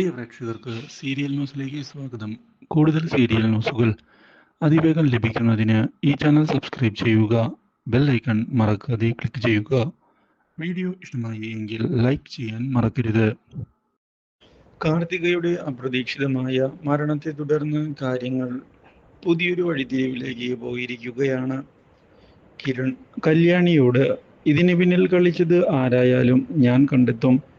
പ്രിയ പ്രേക്ഷകർക്ക് സീരിയൽ ന്യൂസിലേക്ക് സ്വാഗതം. കൂടുതൽ സീരിയൽ ന്യൂസുകൾ അതിവേഗം ലഭിക്കുന്നതിന് ഈ ചാനൽ സബ്സ്ക്രൈബ് ചെയ്യുക ബെൽ ഐക്കൺ മറക്കാതെ ക്ലിക്ക് ചെയ്യുക. വീഡിയോ ഇഷ്ടമായി എങ്കിൽ ലൈക്ക് ചെയ്യാൻ മറക്കരുത്. കാർത്തികയുടെ അപ്രതീക്ഷിതമായ മരണത്തെ തുടർന്ന് കാര്യങ്ങൾ പുതിയൊരു വഴിത്തിരിവിലേക്ക് പോയിരിക്കുകയാണ്. കിരൺ കല്യാണിയോട് ഇതിന് പിന്നിൽ കളിച്ചത് ആരായാലും ഞാൻ കണ്ടെത്തും.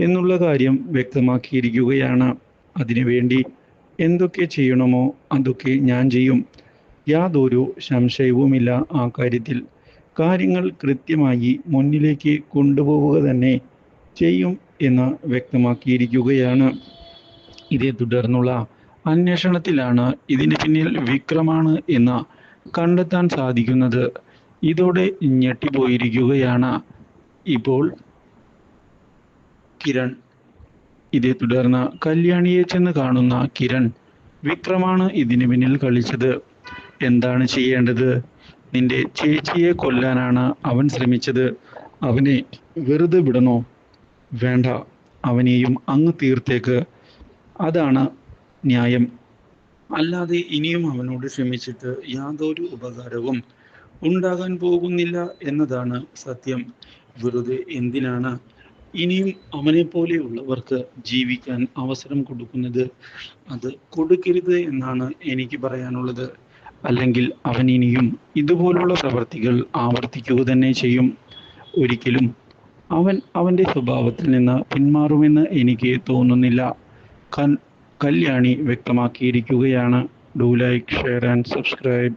എന്നുള്ള കാര്യം വ്യക്തമാക്കിയിരിക്കുകയാണ്. അതിനുവേണ്ടി എന്തൊക്കെ ചെയ്യണമോ അതൊക്കെ ഞാൻ ചെയ്യും. യാതൊരു സംശയവുമില്ല ആ കാര്യത്തിൽ. കാര്യങ്ങൾ കൃത്യമായി മുന്നിലേക്ക് കൊണ്ടുപോവുക തന്നെ ചെയ്യും എന്ന് വ്യക്തമാക്കിയിരിക്കുകയാണ്. ഇതേ തുടർന്നുള്ള അന്വേഷണത്തിലാണ് ഇതിന് പിന്നിൽ വിക്രമാണ് എന്ന് കണ്ടെത്താൻ സാധിക്കുന്നത്. ഇതോടെ ഞെട്ടിപ്പോയിരിക്കുകയാണ്. ഇപ്പോൾ കിരൺ. ഇതേ തുടർന്ന് കല്യാണിയെ ചെന്ന് കാണുന്ന കിരൺ വിക്രമാണ് ഇതിന് പിന്നിൽ കളിച്ചത്. എന്താണ് ചെയ്യേണ്ടത്? നിന്റെ ചേച്ചിയെ കൊല്ലാനാണ് അവൻ ശ്രമിച്ചത്. അവനെ വെറുതെ വിടണോ? വേണ്ട അവനെയും അങ്ങ് തീർത്തേക്ക്. അതാണ് ന്യായം. അല്ലാതെ ഇനിയും അവനോട് ക്ഷമിച്ചിട്ട് യാതൊരു ഉപകാരവും ഉണ്ടാകാൻ പോകുന്നില്ല എന്നതാണ് സത്യം. വെറുതെ എന്തിനാണ് ഇനിയും അവനെ പോലെയുള്ളവർക്ക് ജീവിക്കാൻ അവസരം കൊടുക്കുന്നത് അത് കൊടുക്കരുത് എന്നാണ് എനിക്ക് പറയാനുള്ളത്. അല്ലെങ്കിൽ അവൻ ഇനിയും ഇതുപോലുള്ള പ്രവർത്തികൾ ആവർത്തിക്കുക തന്നെ ചെയ്യും. ഒരിക്കലും അവൻ അവന്റെ സ്വഭാവത്തിൽ നിന്ന് പിന്മാറുമെന്ന് എനിക്ക് തോന്നുന്നില്ല. Kalyani വ്യക്തമാക്കിയിരിക്കുകയാണ്. Do like share and subscribe